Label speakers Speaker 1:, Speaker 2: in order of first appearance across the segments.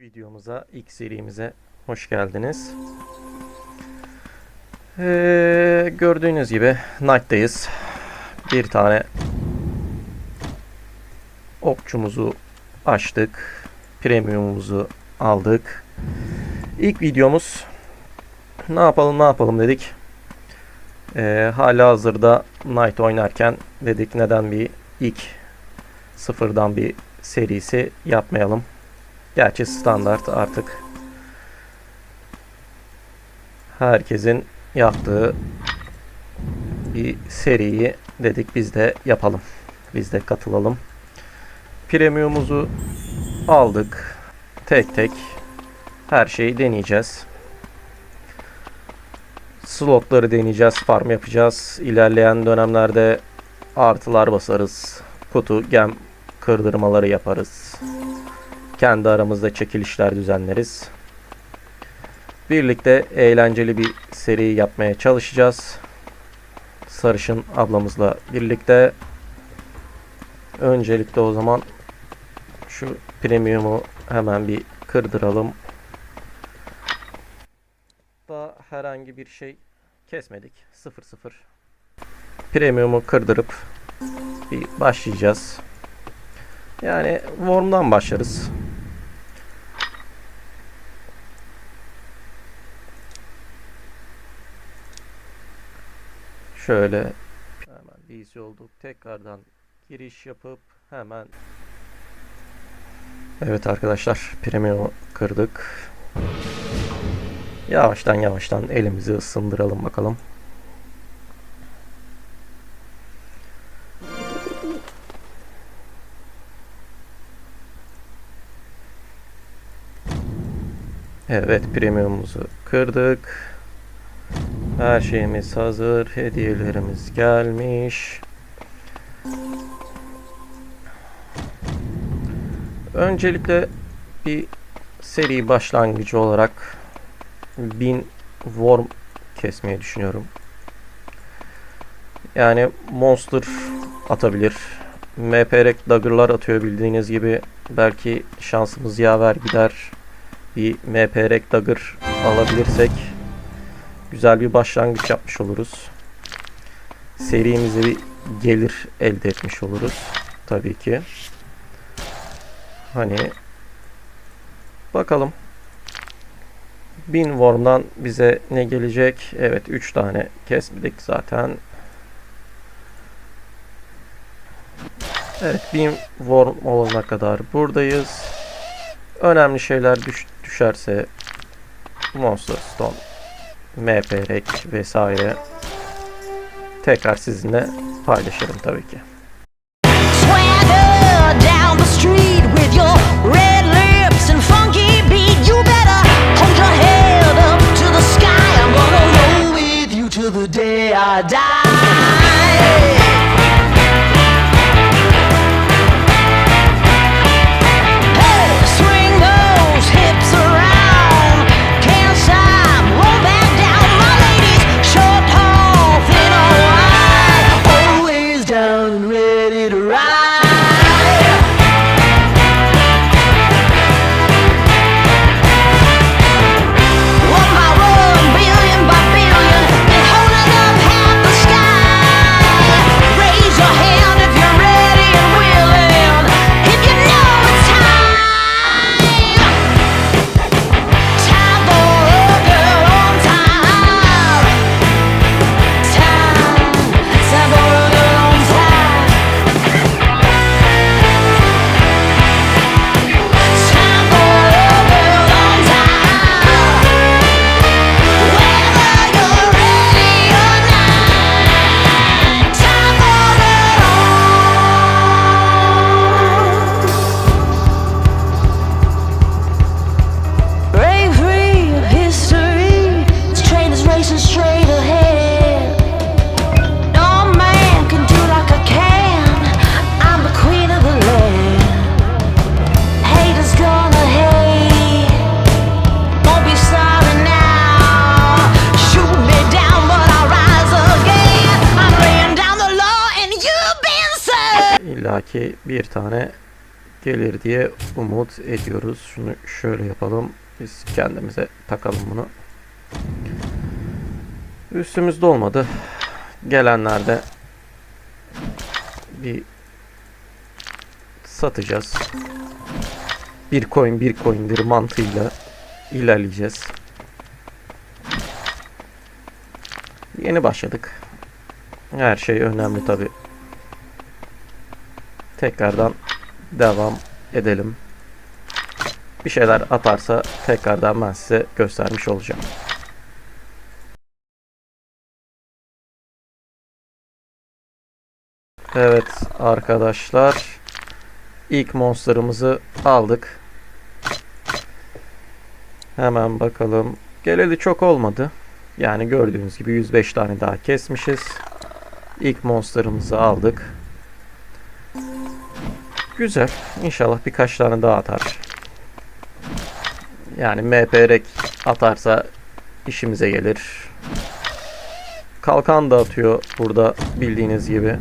Speaker 1: Videomuza, ilk serimize hoş geldiniz. Ee, gördüğünüz gibi Knight'tayız. Bir tane okçumuzu açtık. Premiumumuzu aldık. İlk videomuz ne yapalım ne yapalım dedik. Ee, hala hazırda Knight oynarken dedik neden bir ilk sıfırdan bir serisi yapmayalım. Gerçi standart artık herkesin yaptığı bir seriyi dedik biz de yapalım. Biz de katılalım. Premium'umuzu aldık. Tek tek her şeyi deneyeceğiz. Slotları deneyeceğiz, farm yapacağız. İlerleyen dönemlerde artılar basarız. Kutu, gem kırdırmaları yaparız. Kendi aramızda çekilişler düzenleriz. Birlikte eğlenceli bir seri yapmaya çalışacağız. Sarışın ablamızla birlikte. Öncelikle o zaman şu premiumu hemen bir kırdıralım. Da herhangi bir şey kesmedik. 0-0. Premiumu kırdırıp bir başlayacağız. Yani Worm'dan başlarız. Şöyle hemen DC olduk. Tekrardan giriş yapıp hemen Evet arkadaşlar premium kırdık. Yavaştan yavaştan elimizi ısındıralım bakalım. Evet premiumumuzu kırdık. Her şeyimiz hazır. Hediyelerimiz gelmiş. Öncelikle bir seri başlangıcı olarak 1000 worm kesmeyi düşünüyorum. Yani monster atabilir. MPRek dagger'lar atıyor bildiğiniz gibi. Belki şansımız yaver gider. Bir MPRek dagger alabilirsek güzel bir başlangıç yapmış oluruz. Serimize bir gelir elde etmiş oluruz. Tabii ki. Hani bakalım. 1000 worm'dan bize ne gelecek? Evet 3 tane kesmedik zaten. Evet 1000 worm olana kadar buradayız. Önemli şeyler düş düşerse Monster Stone MPRek vesaire. Tekrar sizinle paylaşırım tabii ki.
Speaker 2: Swagger
Speaker 1: bir tane gelir diye umut ediyoruz. Şunu şöyle yapalım. Biz kendimize takalım bunu. Üstümüzde olmadı. Gelenlerde bir satacağız. Bir coin bir coin'dir mantığıyla ilerleyeceğiz. Yeni başladık. Her şey önemli tabi. Tekrardan devam edelim. Bir şeyler atarsa tekrardan ben size göstermiş olacağım. Evet arkadaşlar. ilk monsterımızı aldık. Hemen bakalım. Geleli çok olmadı. Yani gördüğünüz gibi 105 tane daha kesmişiz. İlk monsterımızı aldık. Güzel. İnşallah birkaç tane daha atar. Yani MPRek atarsa işimize gelir. Kalkan da atıyor burada bildiğiniz gibi.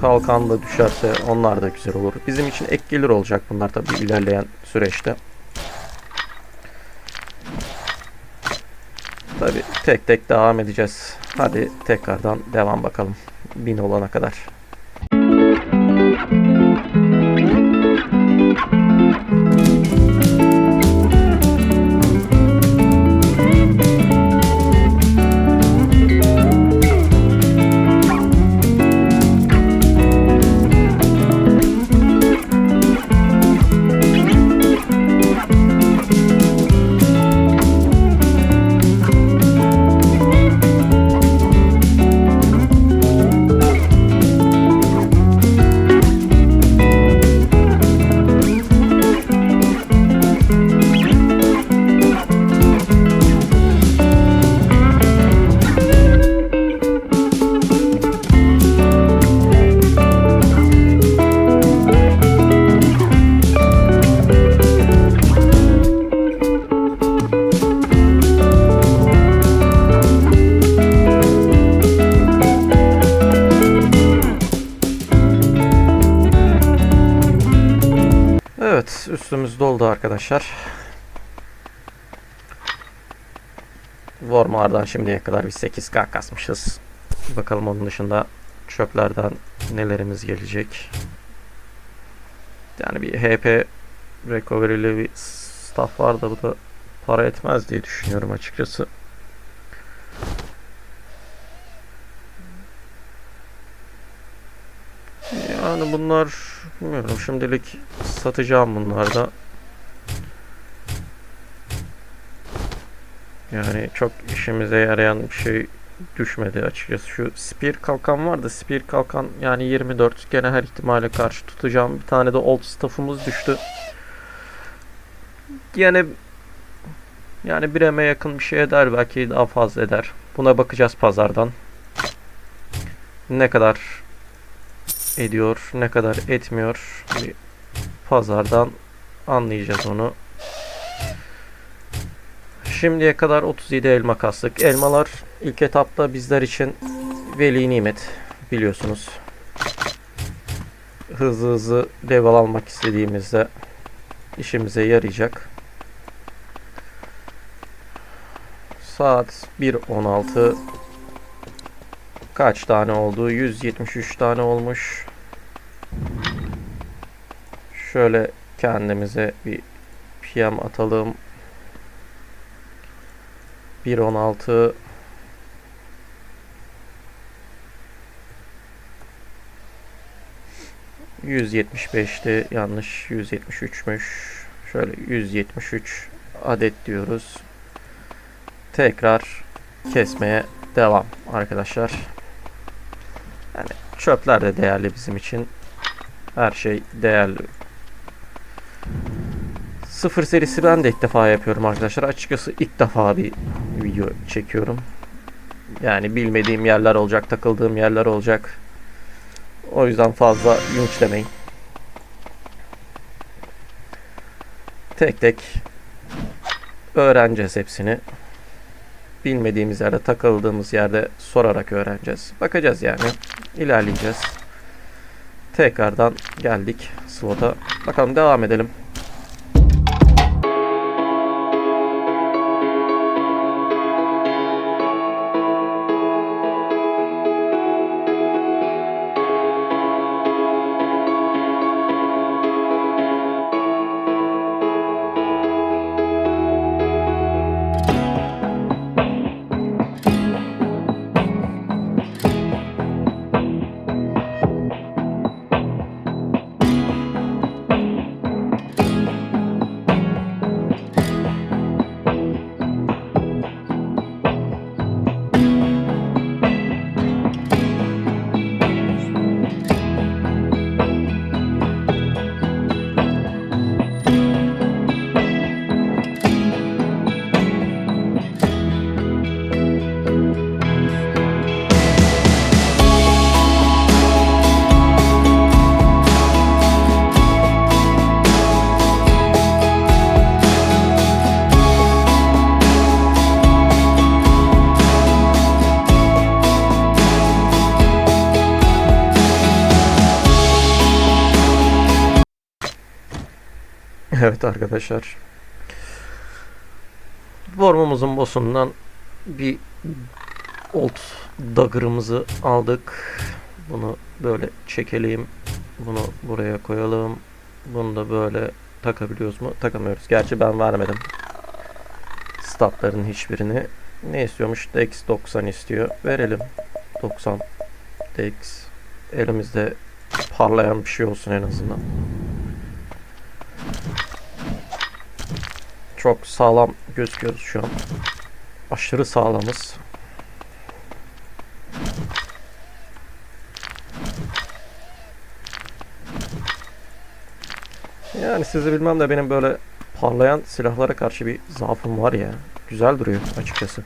Speaker 1: Kalkan da düşerse onlar da güzel olur. Bizim için ek gelir olacak bunlar tabii ilerleyen süreçte. Tabii tek tek devam edeceğiz. Hadi tekrardan devam bakalım. Bin olana kadar. Arkadaşlar. Warmar'dan şimdiye kadar bir 8K kasmışız. Bakalım onun dışında çöplerden nelerimiz gelecek. Yani bir HP recovery'li bir staff var da bu da para etmez diye düşünüyorum açıkçası. Yani bunlar bilmiyorum şimdilik satacağım bunlar Yani çok işimize yarayan bir şey düşmedi açıkçası. Şu spear kalkan var da spear kalkan yani 24 gene her ihtimale karşı tutacağım. Bir tane de old staff'ımız düştü. Yine yani bir eme yakın bir şey eder belki daha fazla eder. Buna bakacağız pazardan. Ne kadar ediyor, ne kadar etmiyor. Bir pazardan anlayacağız onu. Şimdiye kadar 37 elma kastık. Elmalar ilk etapta bizler için veli nimet biliyorsunuz. Hızlı hızlı level almak istediğimizde işimize yarayacak. Saat 1.16 kaç tane oldu? 173 tane olmuş. Şöyle kendimize bir PM atalım. 1.16 175'ti. Yanlış 173'müş. Şöyle 173 adet diyoruz. Tekrar kesmeye devam arkadaşlar. Yani çöpler de değerli bizim için. Her şey değerli. Sıfır serisi ben de ilk defa yapıyorum arkadaşlar. Açıkçası ilk defa bir video çekiyorum. Yani bilmediğim yerler olacak, takıldığım yerler olacak. O yüzden fazla linçlemeyin. Tek tek öğreneceğiz hepsini. Bilmediğimiz yerde, takıldığımız yerde sorarak öğreneceğiz. Bakacağız yani. İlerleyeceğiz. tekrardan geldik slota. Bakalım devam edelim. Evet arkadaşlar. Formumuzun bosundan bir old dagger'ımızı aldık. Bunu böyle çekelim. Bunu buraya koyalım. Bunu da böyle takabiliyoruz mu? Takamıyoruz. Gerçi ben vermedim. Statların hiçbirini. Ne istiyormuş? Dex 90 istiyor. Verelim. 90 Dex. Elimizde parlayan bir şey olsun en azından. Çok sağlam gözüküyoruz şu an. Aşırı sağlamız. Yani sizi bilmem de benim böyle parlayan silahlara karşı bir zaafım var ya. Güzel duruyor açıkçası.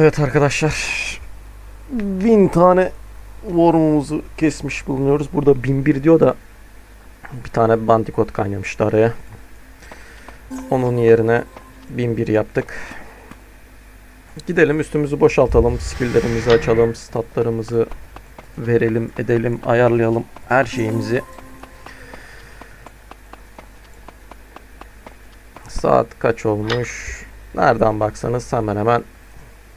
Speaker 1: Evet arkadaşlar. Bin tane worm'umuzu kesmiş bulunuyoruz. Burada 1001 diyor da bir tane bandikot kaynamıştı araya. Onun yerine 1001 yaptık. Gidelim üstümüzü boşaltalım. Skill'lerimizi açalım. Statlarımızı verelim, edelim, ayarlayalım her şeyimizi. Saat kaç olmuş? Nereden baksanız hemen hemen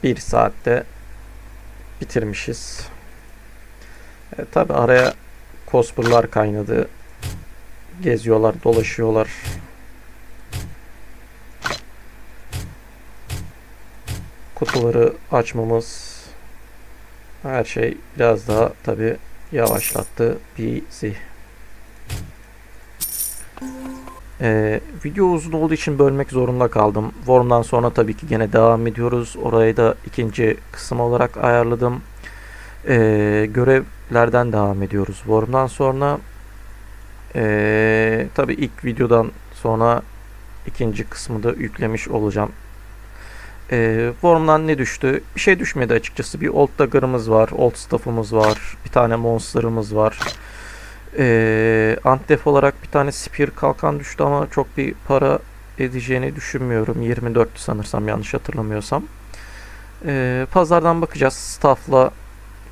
Speaker 1: bir saatte bitirmişiz. E, Tabi araya cosplay'lar kaynadı. Geziyorlar, dolaşıyorlar. Kutuları açmamız her şey biraz daha tabi yavaşlattı bizi. Ee, video uzun olduğu için bölmek zorunda kaldım. Worm'dan sonra tabii ki gene devam ediyoruz. Orayı da ikinci kısım olarak ayarladım. Ee, görevlerden devam ediyoruz. Worm'dan sonra ee, tabii ilk videodan sonra ikinci kısmı da yüklemiş olacağım. Ee, Worm'dan ne düştü? Bir şey düşmedi açıkçası. Bir Old Dagger'ımız var. Old Staff'ımız var. Bir tane Monster'ımız var. Ee, Antdef olarak bir tane Spear kalkan düştü ama çok bir para edeceğini düşünmüyorum. 24 sanırsam yanlış hatırlamıyorsam. Ee, pazardan bakacağız. Staff'la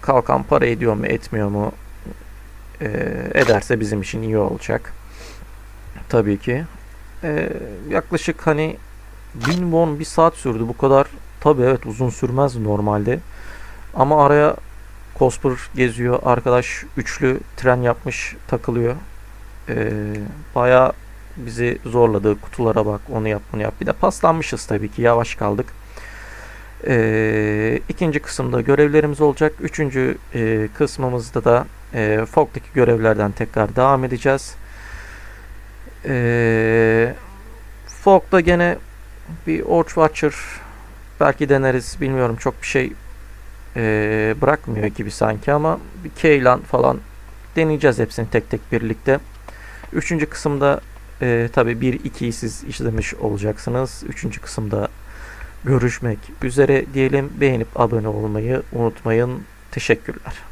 Speaker 1: kalkan para ediyor mu etmiyor mu? Ee, ederse bizim için iyi olacak. Tabii ki. Ee, yaklaşık hani 1000 won bir saat sürdü. Bu kadar tabii evet uzun sürmez normalde. Ama araya Cosper geziyor. Arkadaş üçlü tren yapmış takılıyor. Ee, bayağı bizi zorladı. Kutulara bak onu yap bunu yap. Bir de paslanmışız tabii ki yavaş kaldık. Ee, ikinci kısımda görevlerimiz olacak. Üçüncü e, kısmımızda da e, Fog'daki görevlerden tekrar devam edeceğiz. Ee, Fog'da gene bir Orch Watcher belki deneriz. Bilmiyorum çok bir şey e, bırakmıyor gibi sanki ama bir Keylan falan deneyeceğiz hepsini tek tek birlikte. Üçüncü kısımda e, tabi 1-2'yi siz izlemiş olacaksınız. Üçüncü kısımda görüşmek üzere diyelim. Beğenip abone olmayı unutmayın. Teşekkürler.